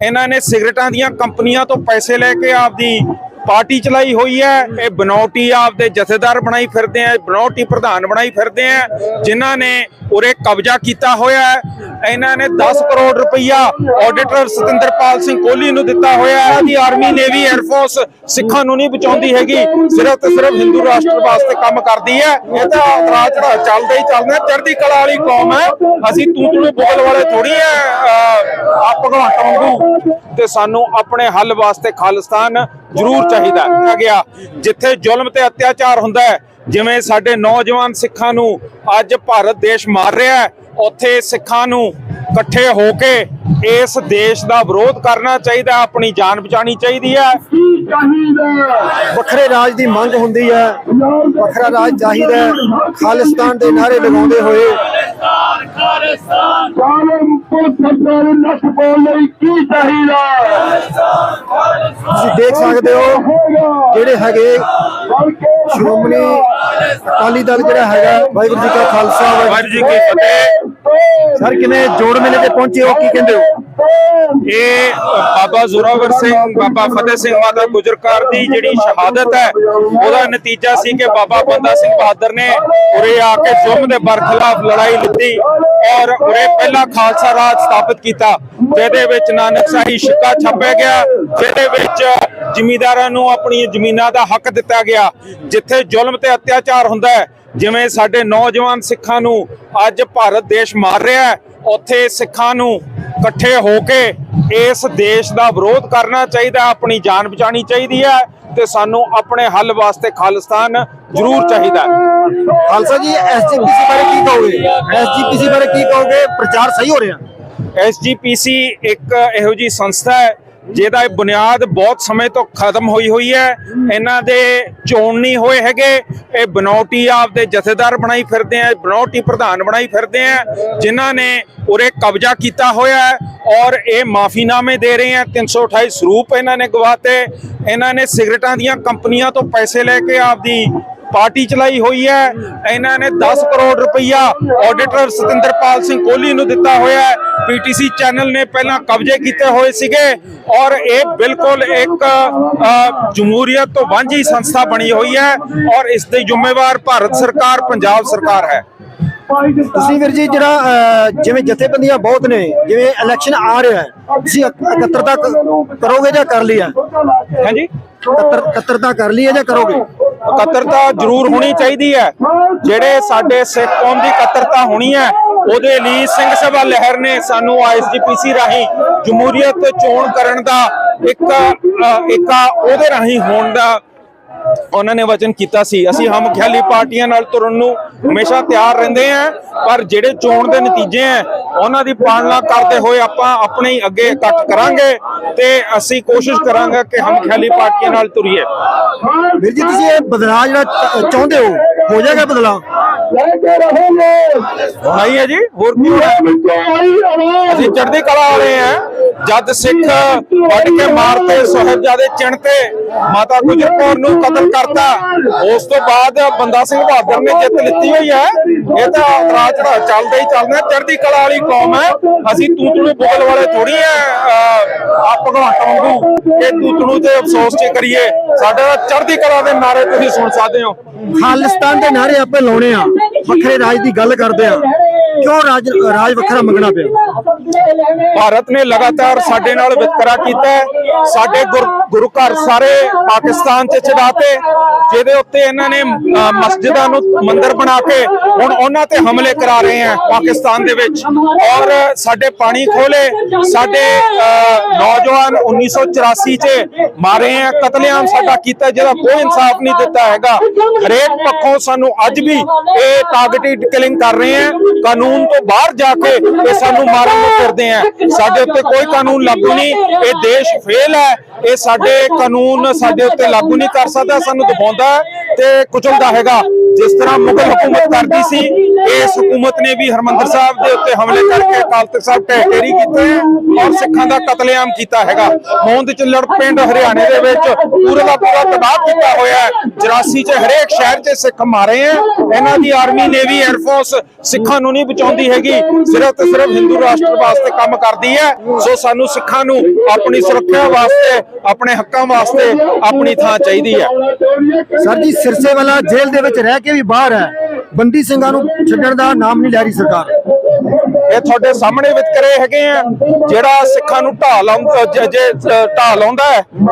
ਇਹਨਾਂ ਨੇ ਸਿਗਰਟਾਂ ਦੀਆਂ ਕੰਪਨੀਆਂ ਤੋਂ ਪੈਸੇ ਲੈ ਕੇ ਆਪਦੀ ਪਾਰਟੀ ਚਲਾਈ ਹੋਈ ਹੈ। ਇਹ ਬਨੌਟੀ ਆਪਦੇ ਜਥੇਦਾਰ ਬਣਾਈ ਫਿਰਦੇ ਆ, ਬਨੌਟੀ ਪ੍ਰਧਾਨ ਬਣਾਈ ਫਿਰਦੇ ਆ, ਜਿਨ੍ਹਾਂ ਨੇ ਉਰੇ ਕਬਜ਼ਾ ਕੀਤਾ ਹੋਇਆ ਹੈ। ਇਹਨਾਂ ਨੇ 10 ਕਰੋੜ ਰੁਪਈਆ ਆਡੀਟਰ ਸਤਿੰਦਰਪਾਲ ਸਿੰਘ ਕੋਹਲੀ ਨੂੰ ਦਿੱਤਾ ਹੋਇਆ ਹੈ। ਦੀ ਆਰਮੀ ਨੇਵੀ 에ਅਰਫੋਰਸ ਸਿੱਖਾਂ ਨੂੰ ਨਹੀਂ ਬਚਾਉਂਦੀ ਹੈਗੀ। ਸਿਰਫ ਤੇ ਸਿਰਫ ਹਿੰਦੂ ਰਾਸ਼ਟਰ ਵਾਸਤੇ ਕੰਮ ਕਰਦੀ ਹੈ। ਇਹ ਤਾਂ ਉਤਰਾ ਚੜਾ ਚੱਲਦਾ ਹੀ ਚੱਲਦਾ ਚੜ੍ਹਦੀ ਕਲਾ ਵਾਲੀ ਕੌਮ ਹੈ। ਅਸੀਂ ਤੂੰ ਤੂੰ ਬੋਲ ਵਾਲੇ ਥੋੜੀ ਹੈ। ਆ ਭਗਵੰਤ ਵਾਂਗੂ ਤੇ ਸਾਨੂੰ ਆਪਣੇ ਹੱਲ ਵਾਸਤੇ ਖਾਲਿਸਤਾਨ ਜ਼ਰੂਰ ਚਾਹੀਦਾ ਹੈ। ਗਿਆ। ਜਿੱਥੇ ਜ਼ੁਲਮ ਤੇ ਅਤਿਆਚਾਰ ਹੁੰਦਾ ਹੈ, ਜਿਵੇਂ ਸਾਡੇ ਨੌਜਵਾਨ ਸਿੱਖਾਂ ਨੂੰ ਅੱਜ ਭਾਰਤ ਦੇਸ਼ ਮਾਰ ਰਿਹਾ ਹੈ ਉੱਥੇ ਸਿੱਖਾਂ ਨੂੰ ਇਕੱਠੇ ਹੋ ਕੇ ਇਸ ਦੇਸ਼ ਦਾ ਵਿਰੋਧ ਕਰਨਾ ਚਾਹੀਦਾ, ਆਪਣੀ ਜਾਨ ਬਚਾਉਣੀ ਚਾਹੀਦੀ ਹੈ। ਵੱਖਰੇ ਰਾਜ ਦੀ ਮੰਗ ਹੁੰਦੀ ਹੈ, ਵੱਖਰਾ ਰਾਜ ਚਾਹੀਦਾ ਹੈ। ਖਾਲਿਸਤਾਨ ਦੇ ਨਾਰੇ ਲਗਾਉਂਦੇ ਹੋਏ ਕਾਲਮ ਤੁਸੀਂ ਦੇਖ ਸਕਦੇ ਹੋ ਜਿਹੜੇ ਹੈਗੇ ਸ਼੍ਰੋਮਣੀ ਅਕਾਲੀ ਦਲ ਜਿਹੜਾ ਹੈਗਾ, ਵਾਹਿਗੁਰੂ ਜੀ ਕਾ ਖਾਲਸਾ, ਵਾਹਿਗੁਰੂ ਜੀ ਕੀ ਫਤਿਹ। ਸਰ ਕਿਵੇਂ ਜੋੜ ਮੇਲੇ ਤੇ ਪਹੁੰਚੇ ਹੋ? ਕੀ ਕਹਿੰਦੇ ਹੋ? ਇਹ ਬਾਬਾ ਜ਼ੋਰਾਵਰ ਸਿੰਘ, ਬਾਬਾ ਫਤਿਹ ਸਿੰਘ ਮਾਤਾ ਗੁਜਰਕਾਰ ਦੀ ਜਿਹੜੀ ਸ਼ਹਾਦਤ ਹੈ, ਉਹਦਾ ਨਤੀਜਾ ਸੀ ਕਿ ਬਾਬਾ ਬੰਦਾ ਸਿੰਘ ਬਹਾਦਰ ਨੇ ਉਰੇ ਆ ਕੇ ਜ਼ੁਲਮ ਦੇ ਬਰਖਲਾਫ ਲੜਾਈ ਲੜੀ ਔਰ ਉਰੇ ਪਹਿਲਾ ਖਾਲਸਾ ਰਾਜ ਸਥਾਪਿਤ ਕੀਤਾ, ਜਿਹਦੇ ਵਿੱਚ ਨਾਨਕਸ਼ਾਹੀ ਸਿੱਕਾ ਛਾਪਿਆ ਗਿਆ, ਜਿਹਦੇ ਵਿੱਚ ਜ਼ਿਮੀਂਦਾਰਾਂ ਨੂੰ ਆਪਣੀਆਂ ਜ਼ਮੀਨਾਂ ਦਾ ਹੱਕ ਦਿੱਤਾ ਗਿਆ, ਜਿੱਥੇ ਜ਼ੁਲਮ ਤੇ ਅਤਿਆਚਾਰ ਹੁੰਦਾ ਹੈ ਜਿਵੇਂ ਸਾਡੇ ਨੌਜਵਾਨ ਸਿੱਖਾਂ ਨੂੰ ਅੱਜ ਭਾਰਤ ਦੇਸ਼ ਮਾਰ ਰਿਹਾ ਹੈ ਉੱਥੇ ਸਿੱਖਾਂ ਨੂੰ ਇਕੱਠੇ ਹੋ ਕੇ ਇਸ ਦੇਸ਼ ਦਾ ਵਿਰੋਧ ਕਰਨਾ ਚਾਹੀਦਾ ਆਪਣੀ ਜਾਨ ਬਚਾਉਣੀ ਚਾਹੀਦੀ ਹੈ ਤੇ ਸਾਨੂੰ ਆਪਣੇ ਹੱਲ ਵਾਸਤੇ ਖਾਲਿਸਤਾਨ ਜ਼ਰੂਰ ਚਾਹੀਦਾ ਖਾਲਸਾ ਜੀ ਐਸਜੀਪੀਸੀ ਬਾਰੇ ਕੀ ਕਹੋਗੇ? ਐਸਜੀਪੀਸੀ ਬਾਰੇ ਕੀ ਕਹੋਗੇ? ਪ੍ਰਚਾਰ ਸਹੀ ਹੋ ਰਿਹਾ। ਐਸਜੀਪੀਸੀ ਇੱਕ ਇਹੋ ਜੀ ਸੰਸਥਾ ਹੈ ਜਿਹਦਾ ਇਹ ਬੁਨਿਆਦ ਬਹੁਤ ਸਮੇਂ ਤੋਂ ਖਤਮ ਹੋਈ ਹੋਈ ਹੈ। ਇਹਨਾਂ ਦੇ ਚੋਣ ਨਹੀਂ ਹੋਏ ਹੈਗੇ। ਇਹ ਬਨੌਟੀ ਆਪਦੇ ਜਥੇਦਾਰ ਬਣਾਈ ਫਿਰਦੇ ਆ, ਬਨੌਟੀ ਪ੍ਰਧਾਨ ਬਣਾਈ ਫਿਰਦੇ ਆ, ਜਿਨ੍ਹਾਂ ਨੇ ਉਰੇ ਕਬਜ਼ਾ ਕੀਤਾ ਹੋਇਆ ਹੈ ਔਰ ਇਹ ਮਾਫੀਨਾਮੇ ਦੇ ਰਹੇ ਆ। 328 ਸਰੂਪ ਇਹਨਾਂ ਨੇ ਗਵਾਤੇ। ਇਹਨਾਂ ਨੇ ਸਿਗਰਟਾਂ ਦੀਆਂ ਕੰਪਨੀਆਂ ਤੋਂ ਪੈਸੇ ਲੈ ਕੇ ਆਪਦੀ ਪਾਰਟੀ ਚਲਾਈ ਹੋਈ ਹੈ। ਇਹਨਾਂ ਨੇ 10 ਕਰੋੜ ਰੁਪਈਆ ਆਡੀਟਰ ਸਤਿੰਦਰਪਾਲ ਸਿੰਘ ਕੋਹਲੀ ਨੂੰ ਦਿੱਤਾ ਹੋਇਆ ਹੈ। ਪੀਟੀਸੀ ਚੈਨਲ ਨੇ ਪਹਿਲਾਂ ਕਬਜ਼ੇ ਕੀਤੇ ਹੋਏ ਸੀਗੇ ਔਰ ਇਹ ਬਿਲਕੁਲ ਇੱਕ ਜਮਹੂਰੀਅਤ ਤੋਂ ਵਾਂਝੀ ਸੰਸਥਾ ਬਣੀ ਹੋਈ ਹੈ ਔਰ ਇਸ ਦੇ ਜ਼ਿੰਮੇਵਾਰ ਭਾਰਤ ਸਰਕਾਰ ਪੰਜਾਬ ਸਰਕਾਰ ਹੈ। ਤੁਸੀਂ ਵੀਰ ਜੀ ਜਿਹੜਾ ਜਿਵੇਂ ਜਥੇਬੰਦੀਆਂ ਬਹੁਤ ਨੇ ਜਿਵੇਂ ਇਲੈਕਸ਼ਨ ਆ ਰਿਹਾ ਹੈ ਤੁਸੀਂ ਇਕ- ਇਕੱਤਰਤਾ ਕਰੋਗੇ ਜਾਂ ਕਰ ਲਿਆ ਹਾਂਜੀ? ਇਕੱਤਰ ਇਕੱਤਰਤਾ ਕਰ ਲਈ ਹੈ ਜਾਂ ਕਰੋਗੇ? ਇਕੱਤਰਤਾ ਜ਼ਰੂਰ ਹੋਣੀ ਚਾਹੀਦੀ ਹੈ। ਜਿਹੜੇ ਸਾਡੇ ਸਿੱਖ ਕੌਮ ਦੀ ਇਕੱਤਰਤਾ ਹੋਣੀ ਹੈ ਉਹਦੇ ਲਈ ਸਿੰਘ ਸਭਾ ਲਹਿਰ ਨੇ ਸਾਨੂੰ ਆਈਐਸਜੀਪੀਸੀ ਰਾਹੀਂ ਜਮਹੂਰੀਅਤ ਚੋਣ ਕਰਨ ਦਾ ਇੱਕ ਅ, ਉਹਦੇ ਰਾਹੀਂ ਹੋਣ ਦਾ ਉਹਨਾਂ ਨੇ ਵਚਨ ਕੀਤਾ ਸੀ। ਅਸੀਂ ਹਮ ਖਿਆਲੀ ਪਾਰਟੀਆਂ ਨਾਲ ਤੁਰਨ ਨੂੰ ਹਮੇਸ਼ਾ ਤਿਆਰ ਰਹਿੰਦੇ ਆਂ ਪਰ ਜਿਹੜੇ ਚੋਣ ਦੇ ਨਤੀਜੇ ਆ ਉਹਨਾਂ ਦੀ ਪਾਲਣਾ ਕਰਦੇ ਹੋਏ ਆਪਾਂ ਆਪਣੇ ਹੀ ਅੱਗੇ ਇਕੱਠ ਕਰਾਂਗੇ ਤੇ ਅਸੀਂ ਕੋਸ਼ਿਸ਼ ਕਰਾਂਗੇ ਕਿ ਹਮ ਖਿਆਲੀ ਪਾਰਟੀਆਂ ਨਾਲ ਤੁਰੀਏ। ਵੀਰ ਜੀ ਤੁਸੀਂ ਇਹ ਬਦਲਾਅ ਜਿਹੜਾ ਚਾਹੁੰਦੇ ਹੋ ਹੋ ਜਾਏਗਾ ਬਦਲਾਅ? ਲੈ ਕੇ ਰਹੋਗੇ। ਨਹੀਂ ਹੈ ਜੀ ਹੋਰ ਕੀ ਹੋਣਾ ਵਿੱਚੋਂ ਆਈ ਆਵਾਜ਼ ਅਸੀਂ ਚੜ੍ਹਦੀ ਕਲਾ ਵਾਲੇ ਆ ਜਦ ਸਿੱਖ ਵੱਢ ਕੇ ਮਾਰਤੇ, ਸਾਹਿਬਜ਼ਾਦੇ ਚਿਣਤੇ, ਮਾਤਾ ਗੁਜਰ ਕੌਰ ਨੂੰ ਕਤਲ ਕਰਤਾ। ਉਸ ਤੋਂ ਬਾਅਦ ਬੰਦਾ ਸਿੰਘ ਬਹਾਦਰ ਨੇ ਜਿੱਤ ਲਿੱਤੀ ਹੋਈ ਹੈ। ਇਹ ਤਾਂ ਉਤਰਾ ਚੜਾ ਚੱਲਦਾ ਹੀ ਚੱਲਦਾ ਚੜ੍ਹਦੀ ਕਲਾ ਵਾਲੀ ਕੌਮ ਹੈ। ਅਸੀਂ ਤੂੰ ਤੂੰ ਬੋਲ ਵਾਲੇ ਥੋੜੀ ਹੈ ਆ ਭਗਵੰਤ ਵਾਂਗੂ ਕਿ ਤੂੰ ਤੇ ਅਫਸੋਸ ਚ ਕਰੀਏ। ਸਾਡੇ ਤਾਂ ਚੜ੍ਹਦੀ ਕਲਾ ਦੇ ਨਾਰੇ ਤੁਸੀਂ ਸੁਣ ਸਕਦੇ ਹੋ। ਖਾਲਿਸਤਾਨ ਦੇ ਨਾਰੇ ਆਪਾਂ ਲਾਉਣੇ ਆ। ਵੱਖਰੇ ਰਾਜ ਦੀ ਗੱਲ ਕਰਦੇ ਆ। ਕਿਉਂ ਰਾਜ ਰਾਜ ਵੱਖਰਾ ਮੰਗਣਾ ਪਿਆ? ਭਾਰਤ ਨੇ ਲਗਾਤਾਰ ਸਾਡੇ ਨਾਲ ਵਿਤਕਰਾ ਕੀਤਾ ਹੈ। ਸਾਡੇ ਗੁਰ- ਗੁਰੂ ਘਰ ਸਾਰੇ ਪਾਕਿਸਤਾਨ 'ਚ ਚੜਾਤੇ ਜਿਹਦੇ ਉੱਤੇ ਇਹਨਾਂ ਨੇ ਮਸਜਿਦਾਂ ਨੂੰ ਮੰਦਿਰ ਬਣਾ ਕੇ ਹੁਣ ਉਹਨਾਂ ਤੇ ਹਮਲੇ ਕਰਾ ਰਹੇ ਆ ਪਾਕਿਸਤਾਨ ਦੇ ਵਿੱਚ। ਔਰ ਸਾਡੇ ਪਾਣੀ ਖੋਲੇ ਸਾਡੇ ਅ, ਨੌਜਵਾਨ 1984 'ਚ ਮਾਰੇ ਆ ਕਤਲੇਆਮ ਸਾਡਾ ਕੀਤਾ ਜਿਹਦਾ ਕੋਈ ਇਨਸਾਫ ਨਹੀਂ ਦਿੱਤਾ ਹੈਗਾ। ਹਰੇਕ ਪੱਖੋਂ ਸਾਨੂੰ ਅੱਜ ਵੀ ਇਹ ਟਾਰਗੇਟਡ ਕਿਲਿੰਗ ਕਰ ਰਹੇ ਆ। ਕਾਨੂੰਨ ਤੋਂ ਬਾਹਰ ਜਾ ਕੇ ਇਹ ਸਾਨੂੰ ਮਾਰਨ ਨੂੰ ਫਿਰਦੇ ਆ। ਸਾਡੇ ਉੱਤੇ ਕੋਈ ਕਾਨੂੰਨ ਲਾਗੂ ਨਹੀਂ। ਇਹ ਦੇਸ਼ ਫੇਰ ਫੇਲ ਹੈ। ਇਹ ਸਾਡੇ ਕਾਨੂੰਨ ਸਾਡੇ ਉੱਤੇ ਲਾਗੂ ਨਹੀਂ ਕਰ ਸਕਦਾ ਸਾਨੂੰ ਦਬਾਉਂਦਾ ਤੇ ਕੁਚਲਦਾ ਹੈਗਾ। ਜਿਸ ਤਰ੍ਹਾਂ ਮੁਗਲ ਹਕੂਮਤ ਕਰਦੀ ਸੀ, ਇਸ ਹਕੂਮਤ ਨੇ ਵੀ ਹਰਮੰਦਰ ਸਾਹਿਬ ਦੇ ਉੱਤੇ ਹਮਲੇ ਕਰਕੇ ਅਕਾਲ ਤਖਤ ਸਾਹਿਬ ਢਹਿ ਢੇਰੀ ਕੀਤੇ ਔਰ ਸਿੱਖਾਂ ਦਾ ਕਤਲੇਆਮ ਕੀਤਾ ਹੈਗਾ। ਮੌਂਦ ਚ ਪਿੰਡ ਹਰਿਆਣੇ ਦੇ ਵਿੱਚ ਪੂਰੇ ਦਾ ਪੂਰਾ ਤਬਾਹ ਕੀਤਾ ਹੋਇਆ ਹੈ। 84 ਚ ਹਰੇਕ ਸ਼ਹਿਰ 'ਚ ਸਿੱਖ ਮਾਰੇ ਹੈ। ਇਹਨਾਂ ਦੀ ਆਰਮੀ, ਨੇਵੀ 에ਅਰ ਸਿੱਖਾਂ ਨੂੰ ਨਹੀਂ ਬਚਾਉਂਦੀ ਹੈਗੀ। ਸਿਰਫ ਤੇ ਸਿਰਫ ਹਿੰਦੂ ਰਾਸ਼ਟਰ ਵਾਸਤੇ ਕੰਮ ਕਰਦੀ ਹੈ। ਸੋ ਸਾਨੂੰ ਸਿੱਖਾਂ ਨੂੰ ਆਪਣੀ ਸੁਰੱਖਿਆ ਵਾਸਤੇ, ਆਪਣੇ ਹੱਕਾਂ ਵਾਸਤੇ ਆਪਣੀ ਥਾਂ ਚਾਹੀਦੀ ਹੈ। ਸਰ ਜੀ ਸਿਰਸੇ ਵਾਲਾ ਜੇਲ੍ਹ ਦੇ ਵਿੱਚ ਰਹਿ ਕੇ ਵੀ ਬਾਹਰ ਹੈ। ਬੰਦੀ ਸਿੰਘਾਂ ਨੂੰ ਛੱਡਣ ਦਾ ਨਾਮ ਨਹੀਂ ਲੈ ਰਹੀ ਸਰਕਾਰ। ਇਹ ਤੁਹਾਡੇ ਸਾਹਮਣੇ ਵਿਤਕਰੇ ਹੈਗੇ ਆ ਜਿਹੜਾ ਸਿੱਖਾਂ ਨੂੰ ਢਾਹ ਲਾਉਂਦਾ ਜੇ ਢਾਹ ਲਾਉਂਦਾ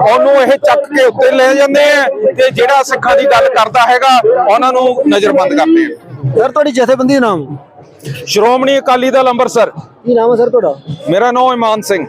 ਉਹਨੂੰ ਇਹ ਚੱਕ ਕੇ ਉੱਤੇ ਲੈ ਜਾਂਦੇ ਆ ਤੇ ਜਿਹੜਾ ਸਿੱਖਾਂ ਦੀ ਗੱਲ ਕਰਦਾ ਹੈਗਾ ਉਹਨਾਂ ਨੂੰ ਨਜ਼ਰਬੰਦ ਕਰਦੇ ਆ। ਸਰ ਤੁਹਾਡੀ ਜਥੇਬੰਦੀ ਦਾ ਨਾਮ? ਸ਼੍ਰੋਮਣੀ ਅਕਾਲੀ ਦਲ ਅੰਮ੍ਰਿਤਸਰ ਕੀ ਨਾਮ ਹੈ ਸਰ ਤੁਹਾਡਾ? ਮੇਰਾ ਨਾਮ ਇਮਾਨ ਸਿੰਘ।